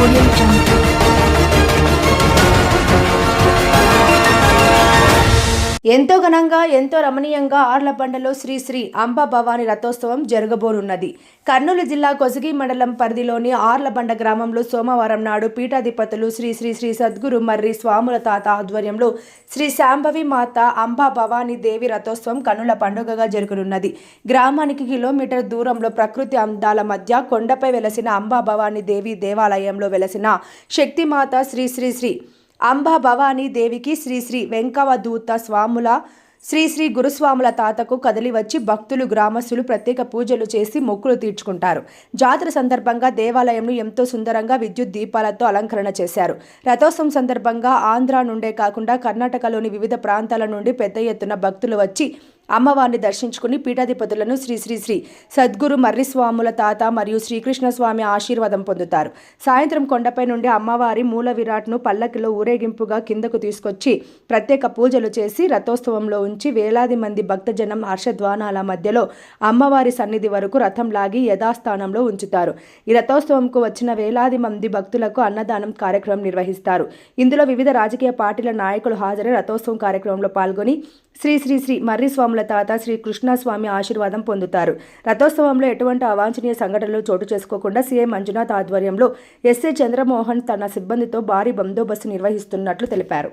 我愿意战斗。ఎంతో ఘనంగా ఎంతో రమణీయంగా ఆర్లబండలో శ్రీ శ్రీ అంబా భవాని రథోత్సవం జరగబోనున్నది. కర్నూలు జిల్లా కొసగి మండలం పరిధిలోని ఆర్లబండ గ్రామంలో సోమవారం నాడు పీఠాధిపతులు శ్రీ శ్రీ శ్రీ సద్గురు మర్రి స్వాముల తాత ఆధ్వర్యంలో శ్రీ శాంభవి మాత అంబా భవాని దేవి రథోత్సవం కన్నుల పండుగగా జరగనున్నది. గ్రామానికి కిలోమీటర్ దూరంలో ప్రకృతి అందాల మధ్య కొండపై వెలసిన అంబా భవాని దేవి దేవాలయంలో వెలసిన శక్తిమాత శ్రీ శ్రీ శ్రీ అంబా భవానీ దేవికి శ్రీ శ్రీ వెంకవదూత స్వాముల శ్రీ శ్రీ గురుస్వాముల తాతకు కదిలి వచ్చి భక్తులు గ్రామస్తులు ప్రత్యేక పూజలు చేసి మొక్కులు తీర్చుకుంటారు. జాతర సందర్భంగా దేవాలయంను ఎంతో సుందరంగా విద్యుత్ దీపాలతో అలంకరణ చేశారు. రథోత్సవం సందర్భంగా ఆంధ్ర నుండే కాకుండా కర్ణాటకలోని వివిధ ప్రాంతాల నుండి పెద్ద ఎత్తున భక్తులు వచ్చి అమ్మవారిని దర్శించుకుని పీఠాధిపతులను శ్రీ శ్రీ శ్రీ సద్గురు మర్రిస్వాముల తాత మరియు శ్రీకృష్ణ స్వామి ఆశీర్వాదం పొందుతారు. సాయంత్రం కొండపై నుండి అమ్మవారి మూల విరాట్ను పల్లకిలో ఊరేగింపుగా కిందకు తీసుకొచ్చి ప్రత్యేక పూజలు చేసి రథోత్సవంలో ఉంచి వేలాది మంది భక్తజనం హర్షధ్వానాల మధ్యలో అమ్మవారి సన్నిధి వరకు రథం లాగి యథాస్థానంలో ఉంచుతారు. ఈ రథోత్సవంకు వచ్చిన వేలాది మంది భక్తులకు అన్నదానం కార్యక్రమం నిర్వహిస్తారు. ఇందులో వివిధ రాజకీయ పార్టీల నాయకులు హాజరై రథోత్సవం కార్యక్రమంలో పాల్గొని శ్రీ శ్రీ శ్రీ మర్రిస్వాముల స్వాముల తాత శ్రీ కృష్ణస్వామి ఆశీర్వాదం పొందుతారు. రథోత్సవంలో ఎటువంటి అవాంఛనీయ సంఘటనలు చోటు చేసుకోకుండా సీఎం మంజునాథ్ ఆధ్వర్యంలో ఎస్ఏ చంద్రమోహన్ తన సిబ్బందితో భారీ బందోబస్తు నిర్వహిస్తున్నట్లు తెలిపారు.